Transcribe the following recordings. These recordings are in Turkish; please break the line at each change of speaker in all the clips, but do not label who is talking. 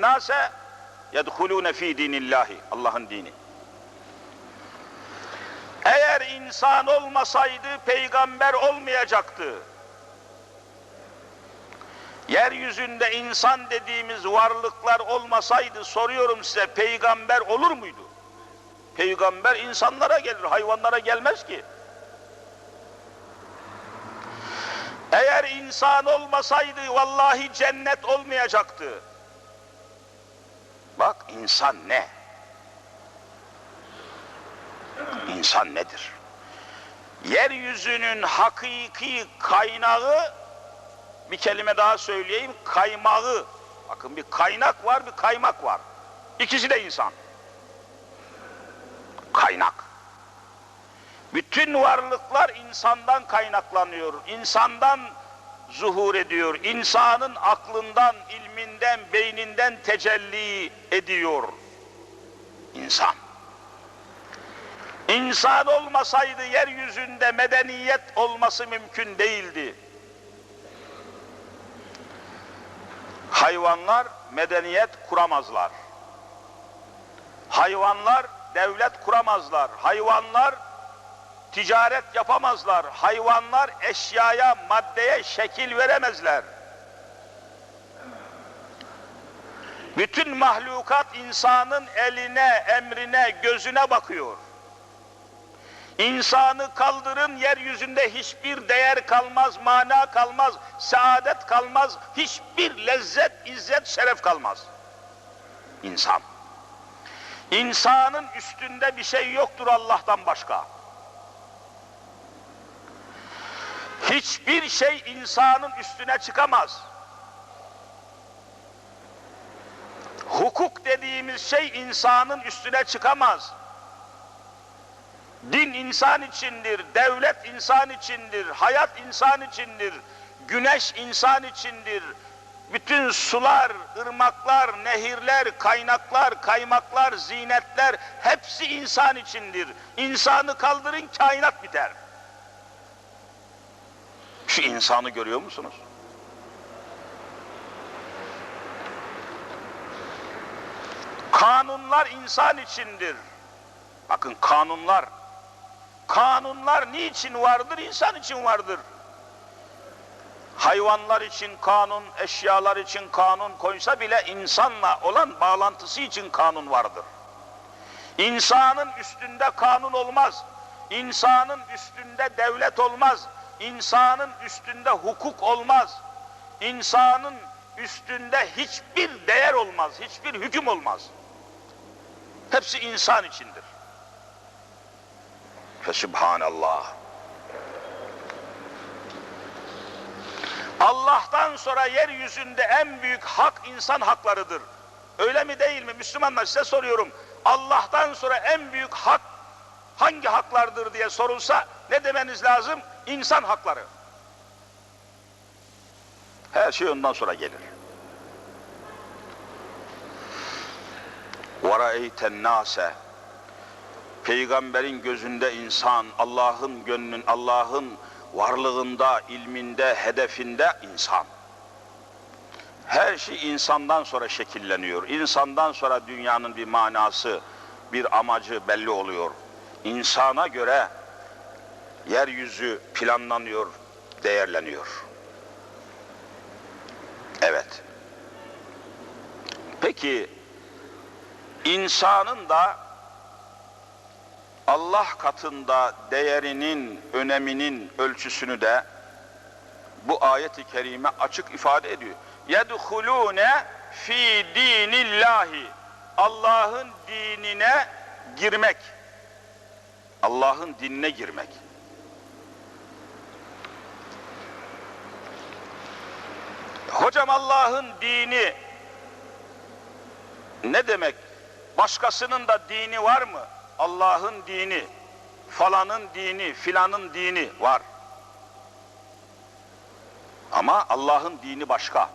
nase yedhulune fi dinillahi. Allah'ın dini. Eğer insan olmasaydı peygamber olmayacaktı. Yeryüzünde insan dediğimiz varlıklar olmasaydı soruyorum size peygamber olur muydu? Peygamber insanlara gelir, hayvanlara gelmez ki. Eğer insan olmasaydı vallahi cennet olmayacaktı. Bak insan ne? İnsan nedir? Yeryüzünün hakiki kaynağı bir kelime daha söyleyeyim kaymağı. Bakın bir kaynak var bir kaymak var. İkisi de insan. Kaynak. Bütün varlıklar insandan kaynaklanıyor. İnsandan zuhur ediyor. İnsanın aklından, ilminden, beyninden tecelli ediyor. İnsan. İnsan olmasaydı yeryüzünde medeniyet olması mümkün değildi. Hayvanlar medeniyet kuramazlar. Hayvanlar devlet kuramazlar. Hayvanlar ticaret yapamazlar. Hayvanlar eşyaya, maddeye şekil veremezler. Bütün mahlukat insanın eline, emrine, gözüne bakıyor. İnsanı kaldırın yeryüzünde hiçbir değer kalmaz, mana kalmaz, saadet kalmaz, hiçbir lezzet, izzet, şeref kalmaz. İnsan. İnsanın üstünde bir şey yoktur Allah'tan başka. Hiçbir şey insanın üstüne çıkamaz. Hukuk dediğimiz şey insanın üstüne çıkamaz. Din insan içindir, devlet insan içindir, hayat insan içindir, güneş insan içindir. Bütün sular, ırmaklar, nehirler, kaynaklar, kaymaklar, zinetler hepsi insan içindir. İnsanı kaldırın kainat biter. Şu insanı görüyor musunuz? Kanunlar insan içindir. Bakın kanunlar. Kanunlar niçin vardır? İnsan için vardır. Hayvanlar için kanun, eşyalar için kanun koysa bile insanla olan bağlantısı için kanun vardır. İnsanın üstünde kanun olmaz. İnsanın üstünde devlet olmaz. İnsanın üstünde hukuk olmaz. İnsanın üstünde hiçbir değer olmaz, hiçbir hüküm olmaz. Hepsi insan içindir. Fesubhanallah. Allah'tan sonra yeryüzünde en büyük hak insan haklarıdır. Öyle mi değil mi? Müslümanlar size soruyorum. Allah'tan sonra en büyük hak hangi haklardır diye sorulsa ne demeniz lazım? İnsan hakları. Her şey ondan sonra gelir. وَرَأَيْتَ النَّاسَ Peygamberin gözünde insan, Allah'ın gönlün, Allah'ın varlığında, ilminde, hedefinde insan. Her şey insandan sonra şekilleniyor. İnsandan sonra dünyanın bir manası, bir amacı belli oluyor. İnsana göre yeryüzü planlanıyor, değerleniyor. Evet. Peki insanın da Allah katında değerinin, öneminin ölçüsünü de bu ayet-i kerime açık ifade ediyor. يَدْخُلُونَ fi dinillahi Allah'ın dinine girmek. Allah'ın dinine girmek. Hocam Allah'ın dini ne demek? Başkasının da dini var mı? Allah'ın dini, falanın dini, filanın dini var. Ama Allah'ın dini başka.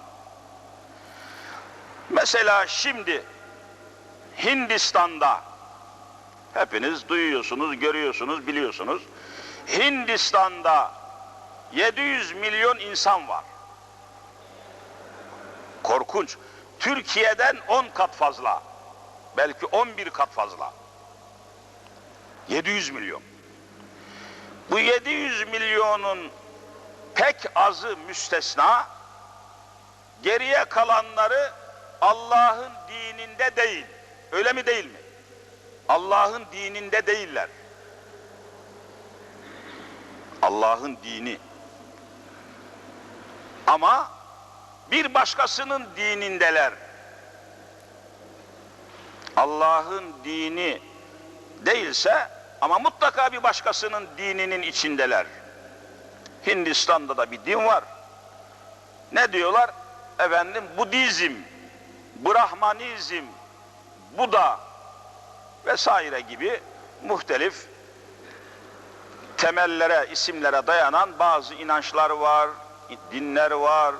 Mesela şimdi Hindistan'da hepiniz duyuyorsunuz, görüyorsunuz, biliyorsunuz. Hindistan'da 700 milyon insan var. Korkunç. Türkiye'den 10 kat fazla. Belki 11 kat fazla. 700 milyon. Bu 700 milyonun pek azı müstesna, geriye kalanları Allah'ın dininde değil. Öyle mi değil mi? Allah'ın dininde değiller. Allah'ın dini. Ama bir başkasının dinindeler. Allah'ın dini değilse ama mutlaka bir başkasının dininin içindeler. Hindistan'da da bir din var. Ne diyorlar? Efendim Budizm, Brahmanizm, Buda vesaire gibi muhtelif temellere, isimlere dayanan bazı inançlar var, dinler var,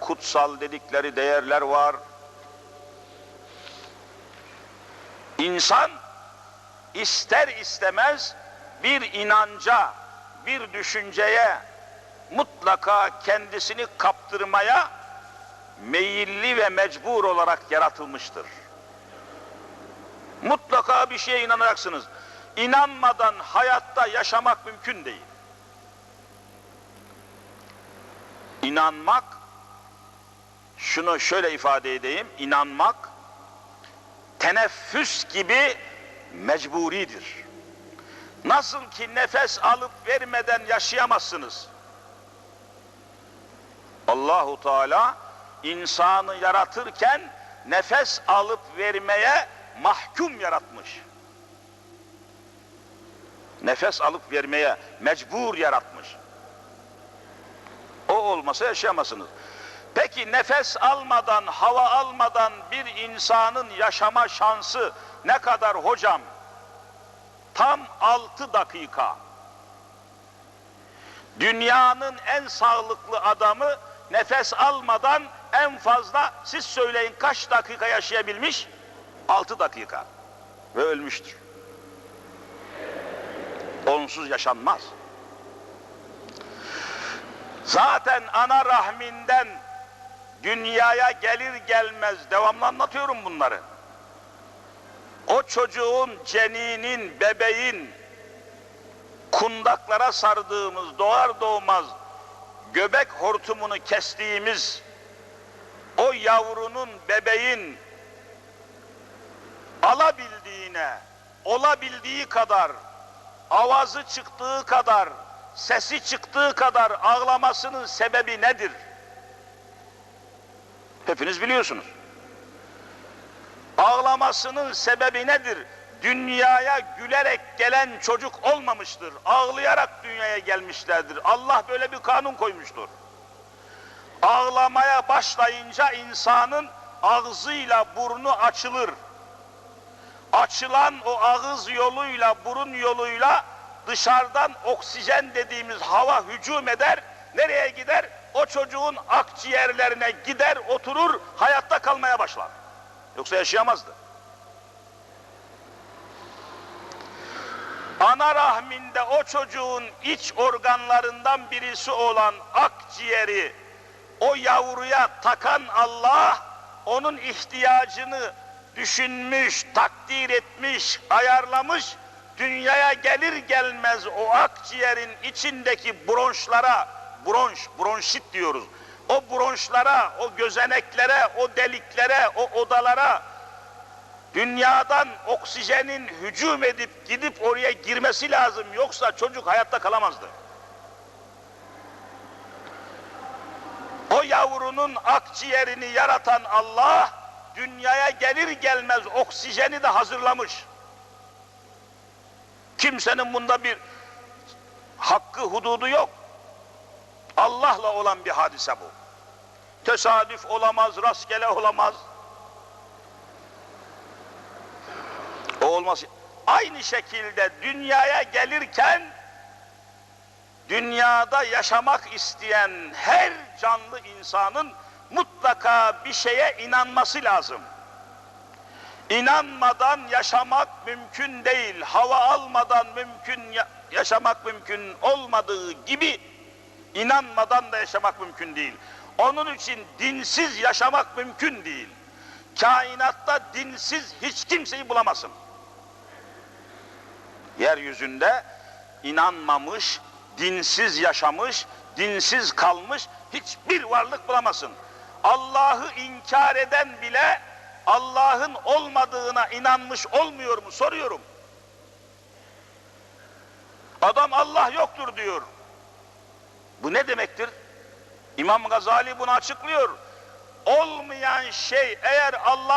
kutsal dedikleri değerler var. İnsan ister istemez bir inanca, bir düşünceye mutlaka kendisini kaptırmaya meyilli ve mecbur olarak yaratılmıştır. Mutlaka bir şeye inanacaksınız. İnanmadan hayatta yaşamak mümkün değil. İnanmak, şunu şöyle ifade edeyim, inanmak teneffüs gibi mecburidir. Nasıl ki nefes alıp vermeden yaşayamazsınız. Allahu Teala insanı yaratırken nefes alıp vermeye mahkum yaratmış. Nefes alıp vermeye mecbur yaratmış. O olmasa yaşayamazsınız. Peki nefes almadan, hava almadan bir insanın yaşama şansı ne kadar hocam? Tam altı dakika. Dünyanın en sağlıklı adamı nefes almadan en fazla siz söyleyin kaç dakika yaşayabilmiş? Altı dakika. Ve ölmüştür. Onsuz yaşanmaz. Zaten ana rahminden dünyaya gelir gelmez devamlı anlatıyorum bunları. O çocuğun, ceninin, bebeğin kundaklara sardığımız doğar doğmaz göbek hortumunu kestiğimiz o yavrunun, bebeğin alabildiğine, olabildiği kadar, avazı çıktığı kadar, sesi çıktığı kadar ağlamasının sebebi nedir? Hepiniz biliyorsunuz. Ağlamasının sebebi nedir? Dünyaya gülerek gelen çocuk olmamıştır. Ağlayarak dünyaya gelmişlerdir. Allah böyle bir kanun koymuştur. Ağlamaya başlayınca insanın ağzıyla burnu açılır. Açılan o ağız yoluyla, burun yoluyla dışarıdan oksijen dediğimiz hava hücum eder. Nereye gider? O çocuğun akciğerlerine gider, oturur, hayatta kalmaya başlar. Yoksa yaşayamazdı. Ana rahminde o çocuğun iç organlarından birisi olan akciğeri o yavruya takan Allah onun ihtiyacını düşünmüş, takdir etmiş, ayarlamış. Dünyaya gelir gelmez o akciğerin içindeki bronşlara, bronş, bronşit diyoruz. O bronşlara, o gözeneklere, o deliklere, o odalara dünyadan oksijenin hücum edip gidip oraya girmesi lazım. Yoksa çocuk hayatta kalamazdı. O yavrunun akciğerini yaratan Allah dünyaya gelir gelmez oksijeni de hazırlamış. Kimsenin bunda bir hakkı hududu yok. Allah'la olan bir hadise bu. Tesadüf olamaz, rastgele olamaz. O olmaz. Aynı şekilde dünyaya gelirken dünyada yaşamak isteyen her canlı insanın mutlaka bir şeye inanması lazım. İnanmadan yaşamak mümkün değil. Hava almadan mümkün yaşamak mümkün olmadığı gibi inanmadan da yaşamak mümkün değil. Onun için dinsiz yaşamak mümkün değil. kainatta dinsiz hiç kimseyi bulamazsın. Yeryüzünde inanmamış, dinsiz yaşamış, dinsiz kalmış hiçbir varlık bulamazsın. Allah'ı inkar eden bile Allah'ın olmadığına inanmış olmuyor mu soruyorum. Adam Allah yoktur diyor. Bu ne demektir? İmam Gazali bunu açıklıyor. Olmayan şey eğer Allah